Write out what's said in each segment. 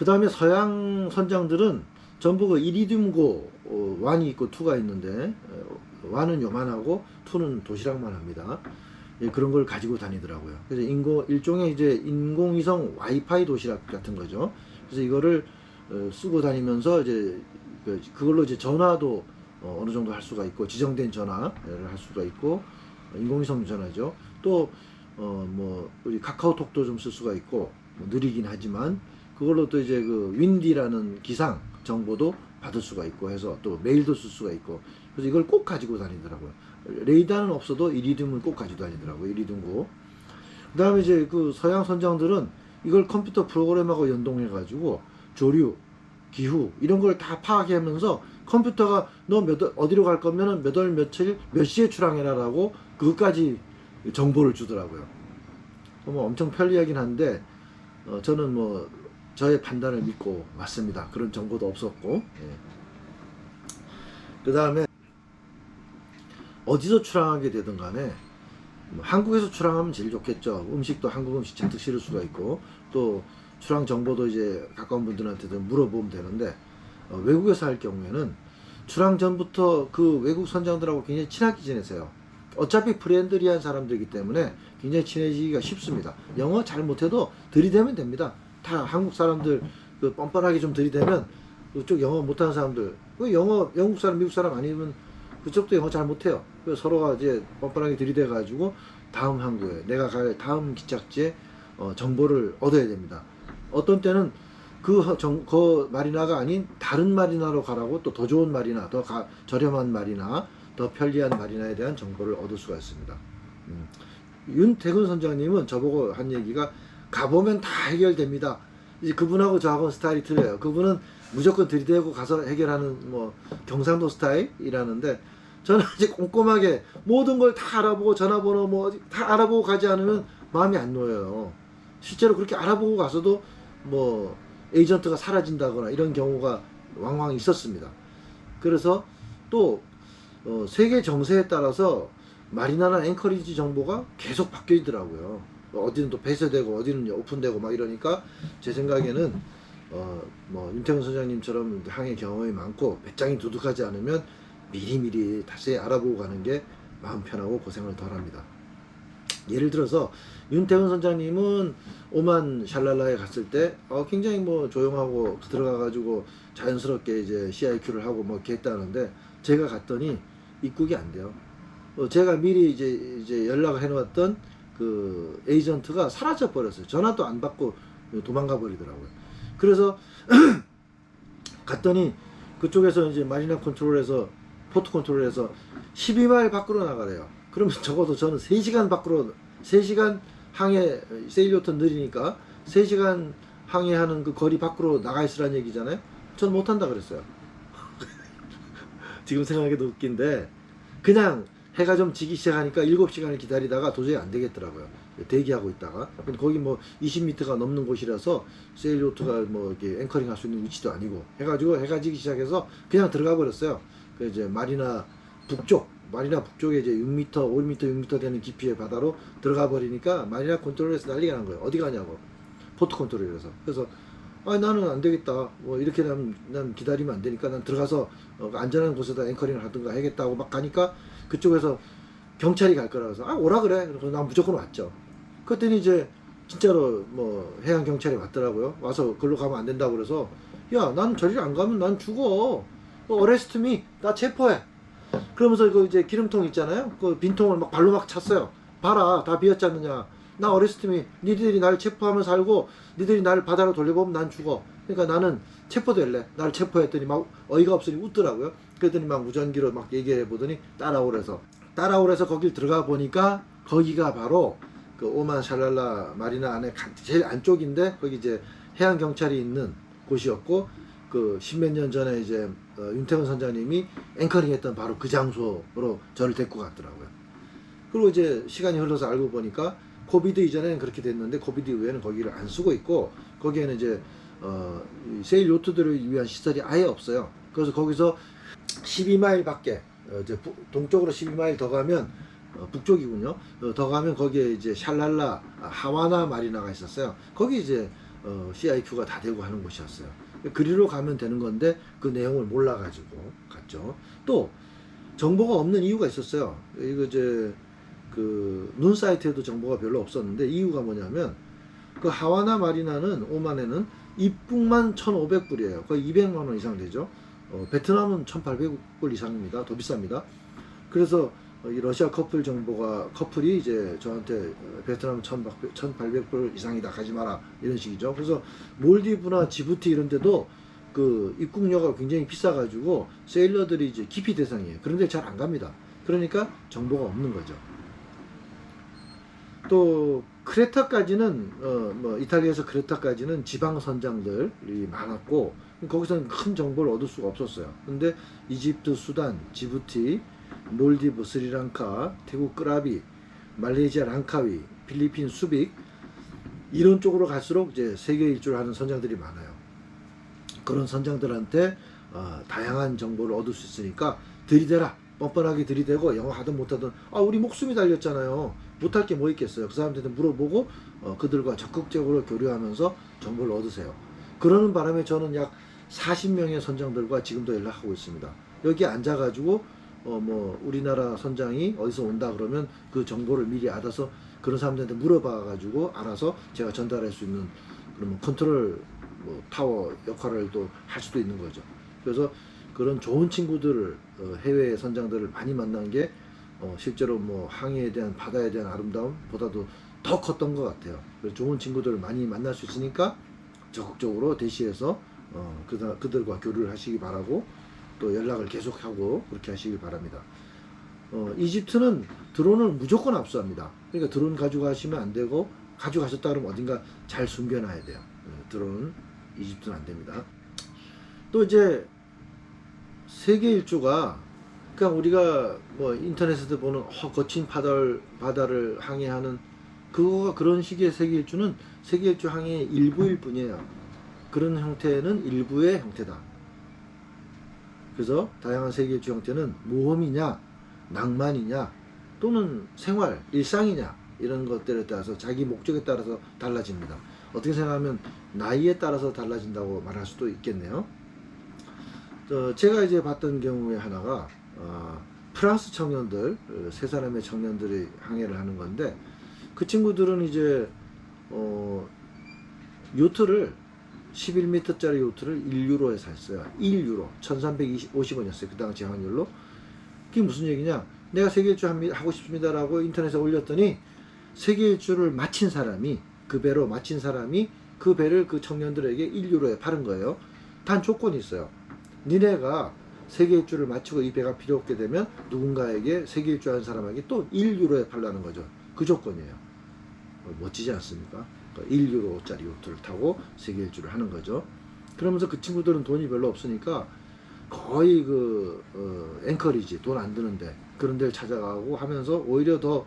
그 다음에 서양 선장들은 전부 그 이리듐고 어, 완이 있고 투가 있는데 어, 완은 요만하고 투는 도시락만 합니다. 예, 그런 걸 가지고 다니더라고요. 그래서 인공 일종의 이제 인공위성 와이파이 도시락 같은 거죠. 그래서 이거를 어, 쓰고 다니면서 이제 그- 그걸로 이제 전화도 어, 어느 정도 할 수가 있고 지정된 전화를 할 수가 있고 어, 인공위성 전화죠. 또 어 뭐 우리 카카오톡도 좀 쓸 수가 있고 뭐 느리긴 하지만 그걸로 또 이제 그 윈디라는 기상 정보도 받을 수가 있고 해서 또 메일도 쓸 수가 있고 그래서 이걸 꼭 가지고 다니더라고요. 레이더는 없어도 이리듐을 꼭 가지고 다니더라고요. 이리듐고. 그 다음에 이제 그 서양 선장들은 이걸 컴퓨터 프로그램하고 연동해 가지고 조류, 기후 이런 걸 다 파악하면서 컴퓨터가 너 몇 어디로 갈 거면은 몇 월 며칠 몇 시에 출항해라라고 그것까지 정보를 주더라고요. 뭐 엄청 편리하긴 한데 어, 저는 뭐 저의 판단을 믿고 왔습니다. 그런 정보도 없었고. 그 다음에 어디서 출항하게 되든 간에 뭐 한국에서 출항하면 제일 좋겠죠. 음식도 한국 음식 잔뜩 실을 수가 있고 또 출항 정보도 이제 가까운 분들한테도 물어보면 되는데 어, 외국에서 할 경우에는 출항 전부터 그 외국 선장들하고 굉장히 친하게 지내세요. 어차피 프렌들리한 사람들이기 때문에 굉장히 친해지기가 쉽습니다. 영어 잘 못해도 들이대면 됩니다. 다 한국 사람들 그 뻔뻔하게 좀 들이대면 그쪽 영어 못하는 사람들 그 영어 영국 사람 미국 사람 아니면 그쪽도 영어 잘 못해요. 그래서 서로가 이제 뻔뻔하게 들이대 가지고 다음 항구에 내가 갈 다음 기착지에 어, 정보를 얻어야 됩니다. 어떤 때는 그, 허- 정, 그 마리나가 아닌 다른 마리나로 가라고 또 더 좋은 마리나, 더 가- 저렴한 마리나, 더 편리한 마리나에 대한 정보를 얻을 수가 있습니다. 음. 윤태근 선장님은 저보고 한 얘기가 가보면 다 해결됩니다. 이제 그분하고 저하고는 스타일이 틀려요. 그분은 무조건 들이대고 가서 해결하는 뭐 경상도 스타일이라는데 저는 이제 꼼꼼하게 모든 걸 다 알아보고 전화번호 뭐 다 알아보고 가지 않으면 마음이 안 놓여요. 실제로 그렇게 알아보고 가서도 뭐 에이전트가 사라진다거나 이런 경우가 왕왕 있었습니다. 그래서 또 어, 세계 정세에 따라서 마리나나 앵커리지 정보가 계속 바뀌더라고요. 어디는 또 폐쇄되고 어디는 오픈되고 막 이러니까 제 생각에는 어, 뭐 윤태근 선장님처럼 항해 경험이 많고 배짱이 두둑하지 않으면 미리미리 다시 알아보고 가는 게 마음 편하고 고생을 덜합니다. 예를 들어서 윤태근 선장님은 오만 샬랄라에 갔을 때 어, 굉장히 뭐 조용하고 들어가가지고 자연스럽게 이제 CIQ를 하고 뭐 이렇게 했다는데 제가 갔더니 입국이 안 돼요. 어, 제가 미리 이제 이제 연락을 해놓았던 그 에이전트가 사라져 버렸어요. 전화도 안 받고 도망가 버리더라고요. 그래서 갔더니 그쪽에서 이제 마리나 컨트롤에서 포트 컨트롤에서 12마일 밖으로 나가래요. 그러면 적어도 저는 3시간 밖으로 3시간 항해 세일요트 느리니까 3시간 항해하는 그 거리 밖으로 나가 있으란 얘기잖아요. 저는 못 한다 그랬어요. 지금 생각해도 웃긴데 그냥 해가 좀 지기 시작하니까 7시간을 기다리다가 도저히 안 되겠더라고요. 대기하고 있다가. 근데 거기 뭐 20m가 넘는 곳이라서 세일요트가 뭐 이렇게 앵커링 할 수 있는 위치도 아니고 해가지고 해가 지기 시작해서 그냥 들어가 버렸어요. 그 이제 마리나 북쪽, 마리나 북쪽에 이제 6m, 5m, 6m 되는 깊이의 바다로 들어가 버리니까 마리나 컨트롤에서 난리가 난 거예요. 어디 가냐고. 포트 컨트롤에서. 그래서 아 나는 안 되겠다. 뭐 이렇게 난, 난 기다리면 안 되니까 난 들어가서 어, 안전한 곳에다 앵커링을 하든가 해야겠다고 막 가니까 그쪽에서 경찰이 갈 거라고 해서 아 오라 그래. 그래서 난 무조건 왔죠. 그랬더니 이제 진짜로 뭐 해양 경찰이 왔더라고요. 와서 글로 가면 안 된다고 그래서 야, 난 저리를 안 가면 난 죽어. 어레스트 미, 나 체포해. 그러면서 그 이제 기름통 있잖아요. 그 빈통을 막 발로 막 찼어요. 봐라, 다 비었지 않느냐. 나 어레스트 미, 니들이 날 체포하면 살고, 니들이 나를 바다로 돌려보면 난 죽어. 그러니까 나는 체포될래. 나를 체포했더니 막 어이가 없으니 웃더라고요. 그랬더니 막 무전기로 막 얘기해 보더니 따라오래서. 따라오래서 거길 들어가 보니까 거기가 바로 그 오만 샬랄라 마리나 안에 가- 제일 안쪽인데 거기 이제 해양 경찰이 있는 곳이었고 그 십몇 년 전에 이제 어, 윤태원 선장님이 앵커링했던 바로 그 장소로 저를 데리고 갔더라고요. 그리고 이제 시간이 흘러서 알고 보니까 코비드 이전에는 그렇게 됐는데 코비드 이후에는 거기를 안 쓰고 있고 거기에는 이제 어, 이 세일 요트들을 위한 시설이 아예 없어요. 그래서 거기서 12마일 밖에 어, 이제 부- 동쪽으로 12마일 더 가면 어, 북쪽이군요. 어, 더 가면 거기에 이제 샬랄라 아, 하와나 마리나가 있었어요. 거기 이제 어, CIQ가 다 되고 하는 곳이었어요. 그리로 가면 되는 건데 그 내용을 몰라가지고 갔죠. 또 정보가 없는 이유가 있었어요. 이거 이제 그 눈 사이트에도 정보가 별로 없었는데 이유가 뭐냐면 그 하와나 마리나는 오만에는 입국만 1,500불이에요. 거의 200만 원 이상 되죠. 어, 베트남은 1,800불 이상입니다. 더 비쌉니다. 그래서 어, 이 러시아 커플 정보가 커플이 이제 저한테 어, 베트남 1,800, 1,800불 이상이다 가지 마라 이런 식이죠. 그래서 몰디브나 지부티 이런 데도 그 입국료가 굉장히 비싸가지고 세일러들이 이제 기피 대상이에요. 그런데 잘 안 갑니다. 그러니까 정보가 없는 거죠. 또 크레타까지는 어 뭐 이탈리아에서 크레타까지는 지방 선장들이 많았고 거기서는 큰 정보를 얻을 수가 없었어요. 근데 이집트, 수단, 지부티, 몰디브, 스리랑카, 태국 끄라비, 말레이시아 랑카위, 필리핀 수빅 이런 쪽으로 갈수록 이제 세계 일주를 하는 선장들이 많아요. 그런 선장들한테 어, 다양한 정보를 얻을 수 있으니까 들이대라 뻔뻔하게 들이대고 영어 하든 못하든 아 우리 목숨이 달렸잖아요 못할 게 뭐 있겠어요? 그 사람들한테 물어보고 어, 그들과 적극적으로 교류하면서 정보를 얻으세요. 그러는 바람에 저는 약 40명의 선장들과 지금도 연락하고 있습니다. 여기 앉아가지고 어 뭐 우리나라 선장이 어디서 온다 그러면 그 정보를 미리 알아서 그런 사람들한테 물어봐 가지고 알아서 제가 전달할 수 있는 그러면 컨트롤 뭐 타워 역할을 또 할 수도 있는 거죠. 그래서 그런 좋은 친구들을 어, 해외 선장들을 많이 만난 게 어, 실제로 뭐 항해에 대한 바다에 대한 아름다움보다도 더 컸던 것 같아요. 그래서 좋은 친구들을 많이 만날 수 있으니까 적극적으로 대시해서 어, 그다, 그들과 교류를 하시기 바라고 또 연락을 계속하고 그렇게 하시기 바랍니다. 어, 이집트는 드론을 무조건 압수합니다. 그러니까 드론 가져가시면 안 되고 가져가셨다 그러면 어딘가 잘 숨겨놔야 돼요. 어, 드론은 이집트는 안 됩니다. 또 이제 세계 일주가 그러니까 우리가 뭐 인터넷에서 보는 어, 거친 바다를 바다를 항해하는 그거가 그런 식의 세계 일주는 세계 일주 항해의 일부일 뿐이에요. 그런 형태는 일부의 형태다. 그래서 다양한 세계 일주 형태는 모험이냐, 낭만이냐, 또는 생활, 일상이냐 이런 것들에 따라서 자기 목적에 따라서 달라집니다. 어떻게 생각하면 나이에 따라서 달라진다고 말할 수도 있겠네요. 어, 제가 이제 봤던 경우에 하나가 어, 프랑스 청년들 어, 세 사람의 청년들이 항해를 하는 건데 그 친구들은 이제 어, 요트를 11m짜리 요트를 1유로에 샀어요. 1유로 1350원이었어요. 그 당시 환율로. 그게 무슨 얘기냐? 내가 세계 일주 하고 싶습니다라고 인터넷에 올렸더니 세계 일주를 마친 사람이 그 배로 마친 사람이 그 배를 그 청년들에게 1유로에 파는 거예요. 단 조건이 있어요. 니네가 세계 일주를 마치고 이 배가 필요 없게 되면 누군가에게 세계 일주 하는 사람에게 또 1유로에 팔라는 거죠. 그 조건이에요. 어, 멋지지 않습니까? 1유로짜리 요트를 타고 세계 일주를 하는 거죠. 그러면서 그 친구들은 돈이 별로 없으니까 거의 그 어, 앵커리지 돈 안 드는데 그런 데를 찾아가고 하면서 오히려 더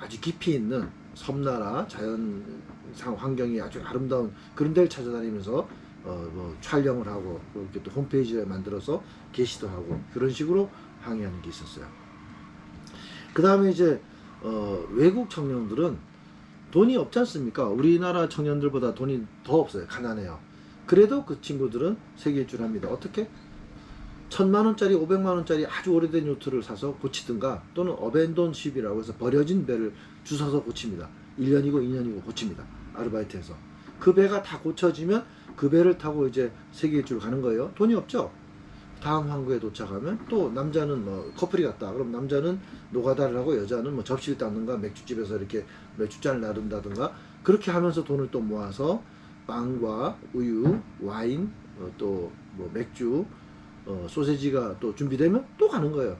아주 깊이 있는 섬나라 자연상 환경이 아주 아름다운 그런 데를 찾아다니면서 어, 뭐 촬영을 하고 이렇게 또 홈페이지를 만들어서 게시도 하고 그런 식으로 항해하는 게 있었어요. 그 다음에 이제 어, 외국 청년들은 돈이 없지 않습니까? 우리나라 청년들보다 돈이 더 없어요. 가난해요. 그래도 그 친구들은 세계 일주를 합니다. 어떻게? 천만 원짜리, 오백만 원짜리 아주 오래된 요트를 사서 고치든가 또는 어벤돈십이라고 해서 버려진 배를 주워서 고칩니다. 1년이고 2년이고 고칩니다. 아르바이트해서. 그 배가 다 고쳐지면 그 배를 타고 이제 세계 일주를 가는 거예요. 돈이 없죠. 다음 항구에 도착하면 또 남자는 뭐 커플이 갔다. 그럼 남자는 노가다를 하고 여자는 뭐 접시를 닦는가 맥주집에서 이렇게 맥주잔을 나른다든가 그렇게 하면서 돈을 또 모아서 빵과 우유, 와인, 어, 또뭐 맥주, 어, 소세지가 또 준비되면 또 가는 거예요.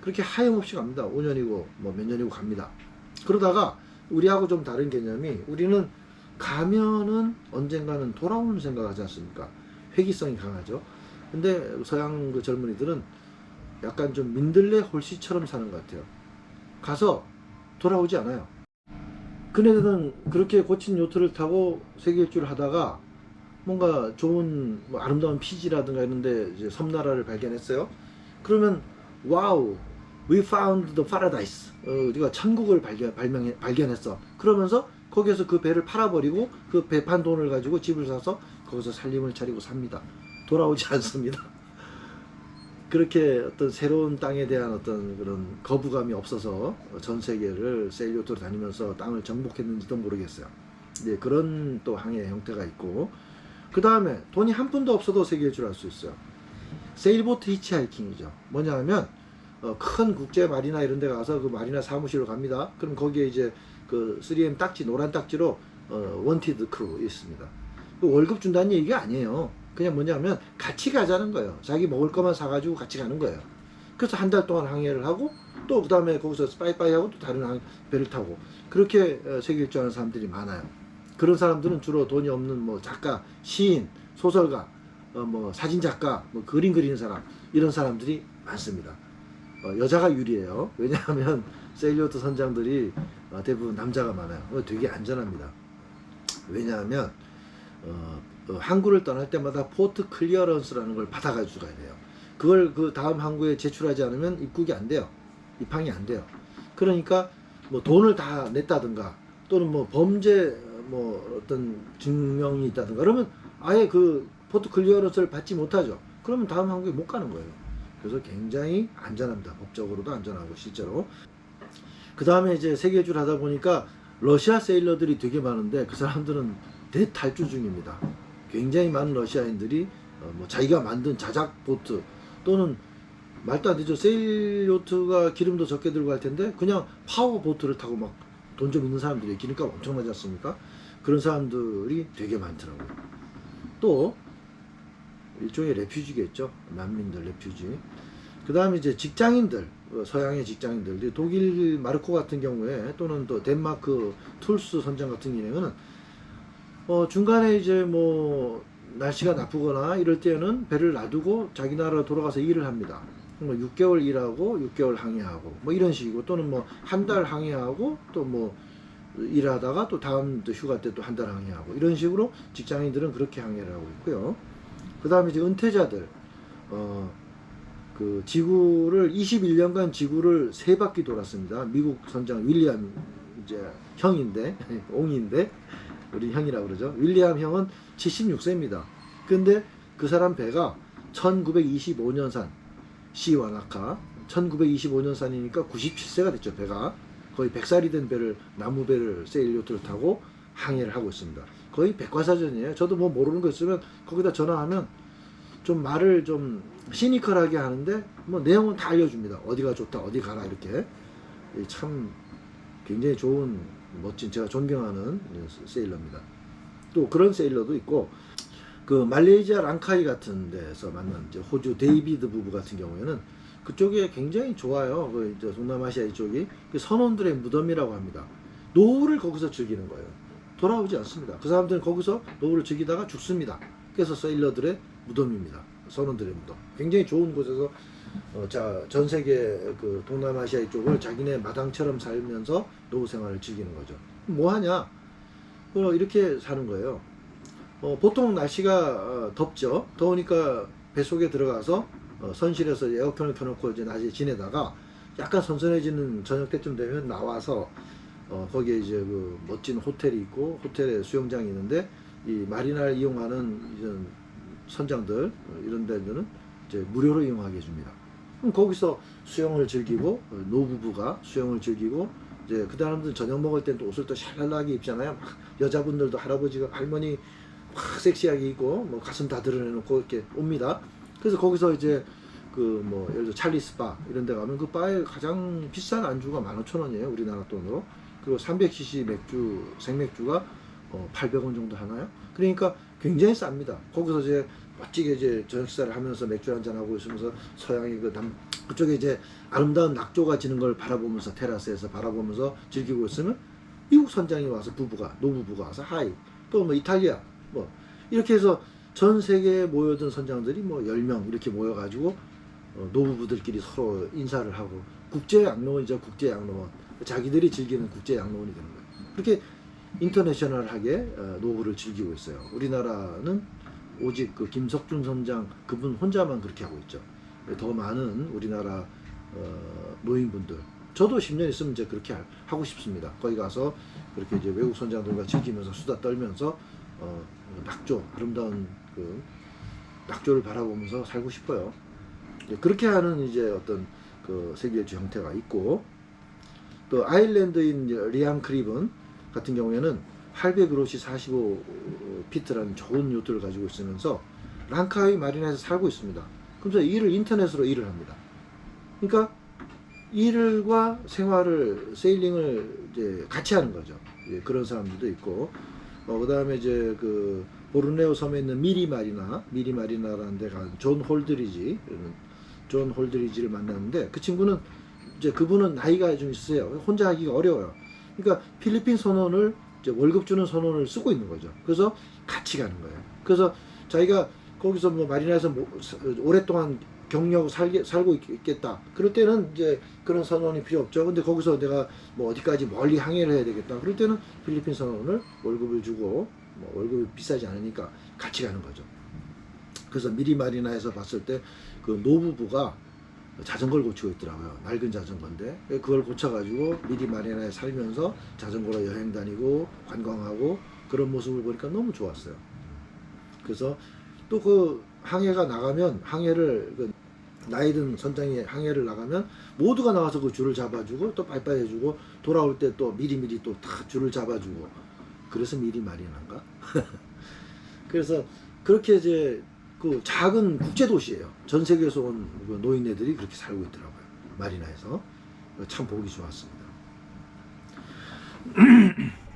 그렇게 하염없이 갑니다. 5년이고 뭐 몇 년이고 갑니다. 그러다가 우리하고 좀 다른 개념이 우리는 가면은 언젠가는 돌아오는 생각하지 않습니까? 회기성이 강하죠. 근데 서양 그 젊은이들은 약간 좀 민들레 홀씨처럼 사는 것 같아요. 가서 돌아오지 않아요. 그네들은 그렇게 고친 요트를 타고 세계 일주를 하다가 뭔가 좋은 뭐 아름다운 피지라든가 이런데 이제 섬나라를 발견했어요. 그러면 와우, we found the paradise. 어, 우리가 천국을 발견 발명해, 발견했어. 그러면서 거기에서 그 배를 팔아버리고 그 배 판 돈을 가지고 집을 사서 거기서 살림을 차리고 삽니다. 돌아오지 않습니다. 그렇게 어떤 새로운 땅에 대한 어떤 그런 거부감이 없어서 전 세계를 세일요트로 다니면서 땅을 정복했는지도 모르겠어요. 네, 그런 또 항해 형태가 있고 그 다음에 돈이 한 푼도 없어도 세계 일주를 할 수 있어요. 세일보트 히치하이킹이죠. 뭐냐 하면 어, 큰 국제 마리나 이런 데 가서 그 마리나 사무실로 갑니다. 그럼 거기에 이제 그 3M 딱지 노란 딱지로 어, 원티드 크루 있습니다. 그 월급 준다는 얘기가 아니에요. 그냥 뭐냐면 같이 가자는 거예요. 자기 먹을 것만 사가지고 같이 가는 거예요. 그래서 한 달 동안 항해를 하고 또 그 다음에 거기서 빠이빠이 하고 또 다른 항- 배를 타고 그렇게 어, 세계 일주하는 사람들이 많아요. 그런 사람들은 주로 돈이 없는 뭐 작가, 시인, 소설가, 어, 뭐 사진 작가, 뭐 그림 그리는 사람 이런 사람들이 많습니다. 어, 여자가 유리해요. 왜냐하면 세일리오트 선장들이 어, 대부분 남자가 많아요. 어, 되게 안전합니다. 왜냐하면 어, 어, 항구를 떠날 때마다 포트 클리어런스라는 걸 받아가지고 가야 돼요. 그걸 그 다음 항구에 제출하지 않으면 입국이 안 돼요. 입항이 안 돼요. 그러니까 뭐 돈을 다 냈다든가 또는 뭐 범죄 어, 뭐 어떤 증명이 있다든가 그러면 아예 그 포트 클리어런스를 받지 못하죠. 그러면 다음 항구에 못 가는 거예요. 그래서 굉장히 안전합니다. 법적으로도 안전하고 실제로. 그 다음에 이제 세계줄 하다 보니까 러시아 세일러들이 되게 많은데 그 사람들은 대탈주 중입니다. 굉장히 많은 러시아인들이 어, 뭐 자기가 만든 자작 보트 또는 말도 안 되죠. 세일 요트가 기름도 적게 들고 갈 텐데 그냥 파워 보트를 타고 막 돈 좀 있는 사람들이 기름값 엄청나지 않습니까? 그런 사람들이 되게 많더라고요. 또 일종의 레퓨지겠죠. 난민들 레퓨지. 그 다음에 이제 직장인들, 어, 서양의 직장인들, 독일 마르코 같은 경우에 또는 또 덴마크 툴스 선장 같은 경우에는 어, 중간에 이제 뭐 날씨가 나쁘거나 이럴 때는 배를 놔두고 자기 나라로 돌아가서 일을 합니다. 뭐 6개월 일하고 6개월 항해하고 뭐 이런 식이고 또는 뭐 한 달 항해하고 또 뭐 일하다가 또 다음 또 휴가 때 또 한 달 항해하고 이런 식으로 직장인들은 그렇게 항해를 하고 있고요. 그 다음에 이제 은퇴자들, 어, 그 지구를 21년간 지구를 세 바퀴 돌았습니다. 미국 선장 윌리엄 이제 형인데 옹인데 우리 형이라고 그러죠. 윌리엄 형은 76세입니다. 근데 그 사람 배가 1925년산 시와나카 1925년산이니까 97세가 됐죠 배가 거의 100살이 된 배를 나무 배를 세일요트를 타고 항해를 하고 있습니다. 거의 백과사전이에요. 저도 뭐 모르는 거 있으면 거기다 전화하면 좀 말을 좀 시니컬하게 하는데 뭐 내용은 다 알려줍니다. 어디가 좋다, 어디 가라 이렇게 이참 굉장히 좋은 멋진 제가 존경하는 세일러입니다. 또 그런 세일러도 있고 그 말레이시아 랑카이 같은 데서 만난 호주 데이비드 부부 같은 경우에는 그쪽에 굉장히 좋아요. 그 이제 동남아시아 이쪽이 그 선원들의 무덤이라고 합니다. 노후를 거기서 즐기는 거예요. 돌아오지 않습니다. 그 사람들은 거기서 노후를 즐기다가 죽습니다. 그래서 세일러들의 무덤입니다. 선원들의 무덤. 굉장히 좋은 곳에서 어, 자, 전 세계 그 동남아시아 이쪽을 자기네 마당처럼 살면서 노후 생활을 즐기는 거죠. 뭐 하냐? 어, 이렇게 사는 거예요. 어, 보통 날씨가 어, 덥죠. 더우니까 배 속에 들어가서 어, 선실에서 에어컨을 켜놓고 이제 낮에 지내다가 약간 선선해지는 저녁 때쯤 되면 나와서 어, 거기에 이제 그 멋진 호텔이 있고 호텔에 수영장이 있는데 이 마리나를 이용하는 이런 선장들 어, 이런 데들은 이제 무료로 이용하게 해줍니다. 그럼 거기서 수영을 즐기고 어, 노부부가 수영을 즐기고 이제 그 사람들 저녁 먹을 땐 또 옷을 또 샬랄라하게 입잖아요. 막 여자분들도 할아버지가 할머니 막 섹시하게 입고 뭐 가슴 다 드러내놓고 이렇게 옵니다. 그래서 거기서 이제 그 뭐 예를 들어 찰리스 바 이런 데 가면 그 바에 가장 비싼 안주가 15,000원이에요. 우리나라 돈으로. 그리고 300cc 맥주 생맥주가 어, 800원 정도 하나요? 그러니까 굉장히 쌉니다. 거기서 이제 멋지게 이제 저녁 식사를 하면서 맥주 한잔 하고 있으면서 서양의 그 남, 그쪽에 이제 아름다운 낙조가 지는 걸 바라보면서 테라스에서 바라보면서 즐기고 있으면 미국 선장이 와서 부부가 노부부가 와서 하이 또 뭐 이탈리아 뭐 이렇게 해서 전 세계에 모여든 선장들이 뭐 10명 이렇게 모여가지고 어, 노부부들끼리 서로 인사를 하고 국제 양로원이죠 국제 양로원 자기들이 즐기는 국제 양로원이 되는 거예요 그렇게 인터내셔널하게 어, 노후를 즐기고 있어요 우리나라는 오직 그 김석준 선장 그분 혼자만 그렇게 하고 있죠 더 많은 우리나라 어, 노인분들 저도 10년 있으면 이제 그렇게 하- 하고 싶습니다. 거기 가서 그렇게 이제 외국 선장들과 즐기면서 수다 떨면서 어, 낙조 아름다운 그 낙조를 바라보면서 살고 싶어요. 이제 그렇게 하는 이제 어떤 그 세계일주 형태가 있고 또 아일랜드인 리앙 크립은 같은 경우에는 할배 그로시 45피트라는 좋은 요트를 가지고 있으면서 랑카이 마리나에서 살고 있습니다. 그래서 일을 인터넷으로 일을 합니다. 그러니까 일과 생활을 세일링을 이제 같이 하는 거죠. 예, 그런 사람들도 있고 어, 그다음에 이제 그 보르네오 섬에 있는 미리 마리나 미리 마리나라는 데가 존 홀드리지 존 홀드리지를 만났는데 그 친구는 이제 그분은 나이가 좀 있으세요. 혼자 하기가 어려워요. 그러니까 필리핀 이제 월급 주는 선원을 쓰고 있는 거죠. 그래서 같이 가는 거예요. 그래서 자기가 거기서 뭐 마리나에서 뭐, 사- 오랫동안 경력 살게, 살고 있- 있겠다. 그럴 때는 이제 그런 선원이 필요 없죠. 근데 거기서 내가 뭐 어디까지 멀리 항해를 해야 되겠다. 그럴 때는 필리핀 선원을 월급을 주고 뭐 월급이 비싸지 않으니까 같이 가는 거죠. 그래서 미리 마리나에서 봤을 때 그 노부부가 자전거를 고치고 있더라고요. 낡은 자전거인데 그걸 고쳐가지고 미리 마리나에 살면서 자전거로 여행 다니고 관광하고 그런 모습을 보니까 너무 좋았어요. 그래서 또 그 항해가 나가면 항해를 그 나이 든 선장이 항해를 나가면 모두가 나와서 그 줄을 잡아주고 또 빠이빠이 해주고 돌아올 때 또 미리미리 또 다 줄을 잡아주고 그래서 미리 마리나인가? 그래서 그렇게 이제 그 작은 국제 도시예요. 전 세계에서 온그 노인네들이 그렇게 살고 있더라고요. 마리나에서 참 보기 좋았습니다.